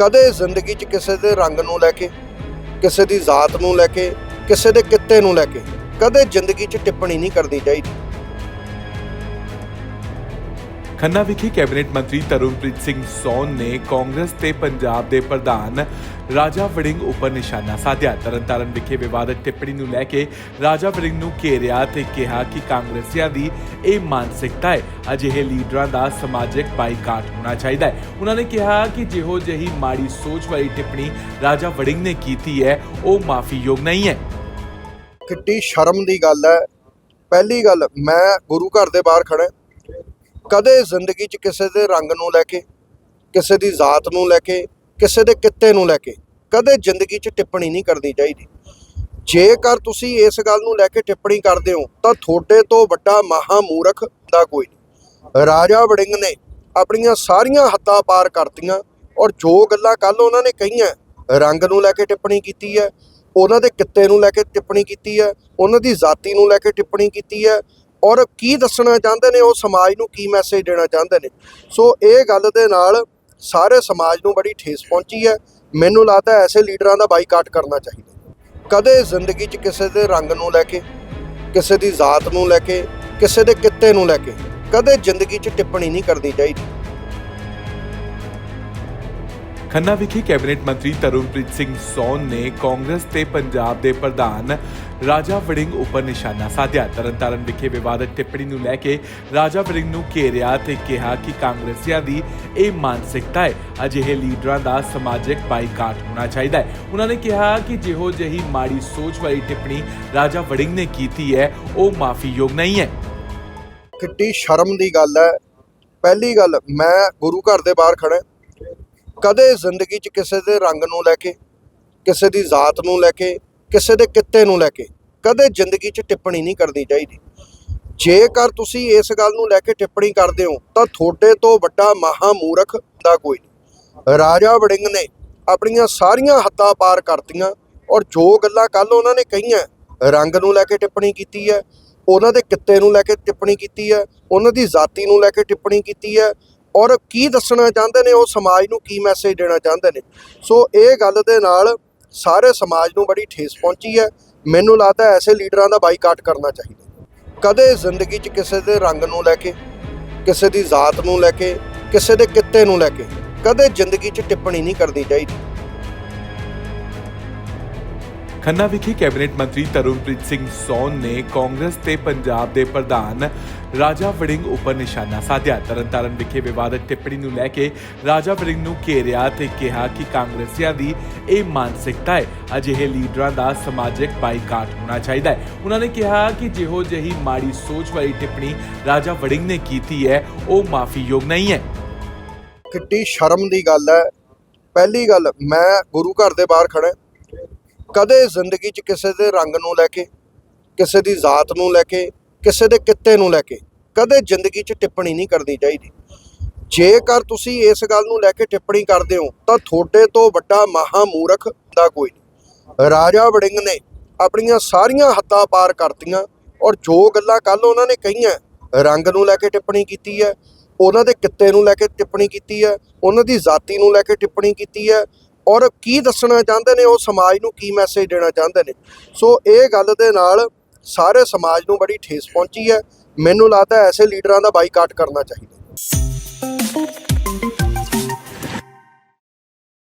ਕਦੇ ਜ਼ਿੰਦਗੀ 'ਚ ਕਿਸੇ ਦੇ ਰੰਗ ਨੂੰ ਲੈ ਕੇ, ਕਿਸੇ ਦੀ ਜ਼ਾਤ ਨੂੰ ਲੈ ਕੇ, ਕਿਸੇ ਦੇ ਕਿੱਤੇ ਨੂੰ ਲੈ ਕੇ, ਕਦੇ ਜ਼ਿੰਦਗੀ 'ਚ ਟਿੱਪਣੀ ਨਹੀਂ ਕਰਨੀ ਚਾਹੀਦੀ। ਖੰਨਾ ਵਿਖੇ ਕੈਬਨਿਟ ਮੰਤਰੀ ਤਰੁਣਪ੍ਰੀਤ ਸਿੰਘ ਸੌਨ ਨੇ ਕਾਂਗਰਸ ਤੇ ਪੰਜਾਬ ਦੇ ਪ੍ਰਧਾਨ ਰਾਜਾ ਵੜਿੰਗ ਉੱਪਰ ਨਿਸ਼ਾਨਾ ਸਾਧਿਆ। ਤਰਨਤਾਰਨ ਵਿਖੇ ਵਿਵਾਦਤ ਟਿੱਪਣੀ ਨੂੰ ਲੈ ਕੇ ਰਾਜਾ ਵੜਿੰਗ ਨੂੰ ਘੇਰਿਆ ਤੇ ਕਿਹਾ ਕਿ ਕਾਂਗਰਸੀਆਂ ਦੀ ਇਹ ਮਾਨਸਿਕਤਾ ਹੈ, ਅਜਿਹੇ ਲੀਡਰਾਂ ਦਾ ਸਮਾਜਿਕ ਬਾਈਕਾਟ ਹੋਣਾ ਚਾਹੀਦਾ ਹੈ। ਉਹਨਾਂ ਨੇ ਕਿਹਾ ਕਿ ਜਿਹੋ ਜਿਹੀ ਮਾੜੀ ਸੋਚ ਵਾਲੀ ਟਿੱਪਣੀ ਰਾਜਾ ਵੜਿੰਗ ਨੇ ਕੀਤੀ ਹੈ, ਉਹ ਮਾਫੀਯੋਗ ਨਹੀਂ ਹੈ। ਕਿੱਡੀ ਸ਼ਰਮ ਦੀ ਗੱਲ ਹੈ। ਪਹਿਲੀ ਗੱਲ, ਮੈਂ ਗੁਰੂ ਘਰ ਦੇ ਬਾਹਰ ਖੜਾ ਕਦੇ ਜ਼ਿੰਦਗੀ 'ਚ ਕਿਸੇ ਦੇ ਰੰਗ ਨੂੰ ਲੈ ਕੇ, ਕਿਸੇ ਦੀ ਜ਼ਾਤ ਨੂੰ ਲੈ ਕੇ, ਕਿਸੇ ਦੇ ਕਿੱਤੇ ਨੂੰ ਲੈ ਕੇ ਕਦੇ ਜ਼ਿੰਦਗੀ 'ਚ ਟਿੱਪਣੀ ਨਹੀਂ ਕਰਨੀ ਚਾਹੀਦੀ। ਜੇਕਰ ਤੁਸੀਂ ਇਸ ਗੱਲ ਨੂੰ ਲੈ ਕੇ ਟਿੱਪਣੀ ਕਰਦੇ ਹੋ, ਤਾਂ ਤੁਹਾਡੇ ਤੋਂ ਵੱਡਾ ਮਹਾਮੂਰਖ ਦਾ ਕੋਈ ਨਹੀਂ। ਰਾਜਾ ਵੜਿੰਗ ਨੇ ਆਪਣੀਆਂ ਸਾਰੀਆਂ ਹੱਦਾਂ ਪਾਰ ਕਰਤੀਆਂ ਔਰ ਜੋ ਗੱਲਾਂ ਕੱਲ ਉਹਨਾਂ ਨੇ ਕਹੀਆਂ, ਰੰਗ ਨੂੰ ਲੈ ਕੇ ਟਿੱਪਣੀ ਕੀਤੀ ਹੈ, ਉਹਨਾਂ ਦੇ ਕਿੱਤੇ ਨੂੰ ਲੈ ਕੇ ਟਿੱਪਣੀ ਕੀਤੀ ਹੈ, ਉਹਨਾਂ ਦੀ ਜ਼ਾਤੀ ਨੂੰ ਲੈ ਕੇ ਟਿੱਪਣੀ ਕੀਤੀ ਹੈ ਔਰ ਕੀ ਦੱਸਣਾ ਚਾਹੁੰਦੇ ਨੇ, ਉਹ ਸਮਾਜ ਨੂੰ ਕੀ ਮੈਸੇਜ ਦੇਣਾ ਚਾਹੁੰਦੇ ਨੇ। ਸੋ ਇਹ ਗੱਲ ਦੇ ਨਾਲ ਸਾਰੇ ਸਮਾਜ ਨੂੰ ਬੜੀ ਠੇਸ ਪਹੁੰਚੀ ਹੈ। ਮੈਨੂੰ ਲੱਗਦਾ ਐਸੇ ਲੀਡਰਾਂ ਦਾ ਬਾਈਕਾਟ ਕਰਨਾ ਚਾਹੀਦਾ ਕਦੇ ਜ਼ਿੰਦਗੀ 'ਚ ਕਿਸੇ ਦੇ ਰੰਗ ਨੂੰ ਲੈ ਕੇ, ਕਿਸੇ ਦੀ ਜ਼ਾਤ ਨੂੰ ਲੈ ਕੇ, ਕਿਸੇ ਦੇ ਕਿੱਤੇ ਨੂੰ ਲੈ ਕੇ, ਕਦੇ ਜ਼ਿੰਦਗੀ 'ਚ ਟਿੱਪਣੀ ਨਹੀਂ ਕਰਨੀ ਚਾਹੀਦੀ। ਖੰਨਾ ਵਿਖੇ ਕੈਬਨਿਟ ਮੰਤਰੀ ਤਰੁਣਪ੍ਰੀਤ ਸਿੰਘ ਸੌਨ ਨੇ ਕਾਂਗਰਸ ਤੇ ਪੰਜਾਬ ਦੇ ਪ੍ਰਧਾਨ ਰਾਜਾ ਵੜਿੰਗ ਉੱਪਰ ਨਿਸ਼ਾਨਾ ਸਾਧਿਆ। ਤਰਨਤਾਰਨ ਵਿਖੇ ਵਿਵਾਦਤ ਟਿੱਪਣੀ ਨੂੰ ਲੈ ਕੇ ਰਾਜਾ ਵੜਿੰਗ ਨੂੰ ਘੇਰਿਆ ਤੇ ਕਿਹਾ ਕਿ ਕਾਂਗਰਸੀਆਂ ਦੀ ਇਹ ਮਾਨਸਿਕਤਾ ਹੈ, ਅਜਿਹੇ ਲੀਡਰਾਂ ਦਾ ਸਮਾਜਿਕ ਬਾਈਕਾਟ ਹੋਣਾ ਚਾਹੀਦਾ ਹੈ। ਉਹਨਾਂ ਨੇ ਕਿਹਾ ਕਿ ਜਿਹੋ ਜਿਹੀ ਮਾੜੀ ਸੋਚ ਵਾਲੀ ਟਿੱਪਣੀ ਰਾਜਾ ਵੜਿੰਗ ਨੇ ਕੀਤੀ ਹੈ, ਉਹ ਮਾਫੀਯੋਗ ਨਹੀਂ ਹੈ। ਕਿੱਡੀ ਸ਼ਰਮ ਦੀ ਗੱਲ ਹੈ। ਪਹਿਲੀ ਗੱਲ, ਮੈਂ ਗੁਰੂ ਘਰ ਦੇ ਬਾਹਰ ਖੜਾ ਕਦੇ ਜ਼ਿੰਦਗੀ 'ਚ ਕਿਸੇ ਦੇ ਰੰਗ ਨੂੰ ਲੈ ਕੇ, ਕਿਸੇ ਦੀ ਜ਼ਾਤ ਨੂੰ ਲੈ ਕੇ, ਕਿਸੇ ਦੇ ਕਿੱਤੇ ਨੂੰ ਲੈ ਕੇ ਕਦੇ ਜ਼ਿੰਦਗੀ 'ਚ ਟਿੱਪਣੀ ਨਹੀਂ ਕਰਨੀ ਚਾਹੀਦੀ। ਜੇਕਰ ਤੁਸੀਂ ਇਸ ਗੱਲ ਨੂੰ ਲੈ ਕੇ ਟਿੱਪਣੀ ਕਰਦੇ ਹੋ, ਤਾਂ ਤੁਹਾਡੇ ਤੋਂ ਵੱਡਾ ਮਹਾ ਦਾ ਕੋਈ ਨਹੀਂ। ਰਾਜਾ ਵੜਿੰਗ ਨੇ ਆਪਣੀਆਂ ਸਾਰੀਆਂ ਹੱਦਾਂ ਪਾਰ ਕਰਤੀਆਂ ਔਰ ਜੋ ਗੱਲਾਂ ਕੱਲ ਉਹਨਾਂ ਨੇ ਕਹੀਆਂ, ਰੰਗ ਨੂੰ ਲੈ ਕੇ ਟਿੱਪਣੀ ਕੀਤੀ ਹੈ, ਉਹਨਾਂ ਦੇ ਕਿੱਤੇ ਨੂੰ ਲੈ ਕੇ ਟਿੱਪਣੀ ਕੀਤੀ ਹੈ, ਉਹਨਾਂ ਦੀ ਜ਼ਾਤੀ ਨੂੰ ਲੈ ਕੇ ਟਿੱਪਣੀ ਕੀਤੀ ਹੈ ਔਰ ਕੀ ਦੱਸਣਾ ਚਾਹੁੰਦੇ ਨੇ, ਉਹ ਸਮਾਜ ਨੂੰ ਕੀ ਮੈਸੇਜ ਦੇਣਾ ਚਾਹੁੰਦੇ ਨੇ। ਸੋ ਇਹ ਗੱਲ ਦੇ ਨਾਲ ਸਾਰੇ ਸਮਾਜ ਨੂੰ ਬੜੀ ਠੇਸ ਪਹੁੰਚੀ ਹੈ। ਮੈਨੂੰ ਲੱਗਦਾ ਐਸੇ ਲੀਡਰਾਂ ਦਾ ਬਾਈਕਾਟ ਕਰਨਾ ਚਾਹੀਦਾ ਕਦੇ ਜ਼ਿੰਦਗੀ 'ਚ ਕਿਸੇ ਦੇ ਰੰਗ ਨੂੰ ਲੈ ਕੇ, ਕਿਸੇ ਦੀ ਜ਼ਾਤ ਨੂੰ ਲੈ ਕੇ, ਕਿਸੇ ਦੇ ਕਿੱਤੇ ਨੂੰ ਲੈ ਕੇ, ਕਦੇ ਜ਼ਿੰਦਗੀ 'ਚ ਟਿੱਪਣੀ ਨਹੀਂ ਕਰਨੀ ਚਾਹੀਦੀ। ਖੰਨਾ ਵਿਖੇ ਕੈਬਨਿਟ ਮੰਤਰੀ ਤਰੁਣਪ੍ਰੀਤ ਸਿੰਘ ਸੌਨ ਨੇ ਕਾਂਗਰਸ ਤੇ ਪੰਜਾਬ ਦੇ ਪ੍ਰਧਾਨ ਰਾਜਾ ਵੜਿੰਗ ਉੱਪਰ ਨਿਸ਼ਾਨਾ ਸਾਧਿਆ। ਤਰਨਤਾਰਨ ਵਿਖੇ ਵਿਵਾਦਤ ਟਿੱਪਣੀ ਨੂੰ ਲੈ ਕੇ ਰਾਜਾ ਵੜਿੰਗ ਨੂੰ ਘੇਰਿਆ ਤੇ ਕਿਹਾ ਕਿ ਕਾਂਗਰਸੀਆਂ ਦੀ ਇਹ ਮਾਨਸਿਕਤਾ ਹੈ, ਅਜਿਹੇ ਲੀਡਰਾਂ ਦਾ ਸਮਾਜਿਕ ਬਾਈਕਾਟ ਹੋਣਾ ਚਾਹੀਦਾ ਹੈ। ਉਹਨਾਂ ਨੇ ਕਿਹਾ ਕਿ ਜਿਹੋ ਜਿਹੀ ਮਾੜੀ ਸੋਚ ਵਾਲੀ ਟਿੱਪਣੀ ਰਾਜਾ ਵੜਿੰਗ ਨੇ ਕੀਤੀ ਹੈ, ਉਹ ਮਾਫੀਯੋਗ ਨਹੀਂ ਹੈ। ਕਿੱਡੀ ਸ਼ਰਮ ਦੀ ਗੱਲ ਹੈ। ਪਹਿਲੀ ਗੱਲ, ਮੈਂ ਗੁਰੂ ਘਰ ਦੇ ਬਾਹਰ ਖੜਾ ਕਦੇ ਜ਼ਿੰਦਗੀ 'ਚ ਕਿਸੇ ਦੇ ਰੰਗ ਨੂੰ ਲੈ ਕੇ, ਕਿਸੇ ਦੀ ਜ਼ਾਤ ਨੂੰ ਲੈ ਕੇ, ਕਿਸੇ ਦੇ ਕਿੱਤੇ ਨੂੰ ਲੈ ਕੇ ਕਦੇ ਜ਼ਿੰਦਗੀ 'ਚ ਟਿੱਪਣੀ ਨਹੀਂ ਕਰਨੀ ਚਾਹੀਦੀ। ਜੇਕਰ ਤੁਸੀਂ ਇਸ ਗੱਲ ਨੂੰ ਲੈ ਕੇ ਟਿੱਪਣੀ ਕਰਦੇ ਹੋ, ਤਾਂ ਤੁਹਾਡੇ ਤੋਂ ਵੱਡਾ ਮਹਾ ਮੂਰਖ ਦਾ ਕੋਈ ਨਹੀਂ। ਰਾਜਾ ਵੜਿੰਗ ਨੇ ਆਪਣੀਆਂ ਸਾਰੀਆਂ ਹੱਦਾਂ ਪਾਰ ਕਰਤੀਆਂ ਔਰ ਜੋ ਗੱਲਾਂ ਕੱਲ ਉਹਨਾਂ ਨੇ ਕਹੀਆਂ, ਰੰਗ ਨੂੰ ਲੈ ਕੇ ਟਿੱਪਣੀ ਕੀਤੀ ਹੈ, ਉਹਨਾਂ ਦੇ ਕਿੱਤੇ ਨੂੰ ਲੈ ਕੇ ਟਿੱਪਣੀ ਕੀਤੀ ਹੈ, ਉਹਨਾਂ ਦੀ ਜ਼ਾਤੀ ਨੂੰ ਲੈ ਕੇ ਟਿੱਪਣੀ ਕੀਤੀ ਹੈ ਔਰ ਕੀ ਦੱਸਣਾ ਚਾਹੁੰਦੇ ਨੇ, ਉਹ ਸਮਾਜ ਨੂੰ ਕੀ ਮੈਸੇਜ ਦੇਣਾ ਚਾਹੁੰਦੇ ਨੇ। ਸੋ ਇਹ ਗੱਲ ਦੇ ਨਾਲ ਸਾਰੇ ਸਮਾਜ ਨੂੰ ਬੜੀ ਠੇਸ ਪਹੁੰਚੀ ਹੈ। ਮੈਨੂੰ ਲੱਗਦਾ ਐਸੇ ਲੀਡਰਾਂ ਦਾ ਬਾਈਕਾਟ ਕਰਨਾ ਚਾਹੀਦਾ।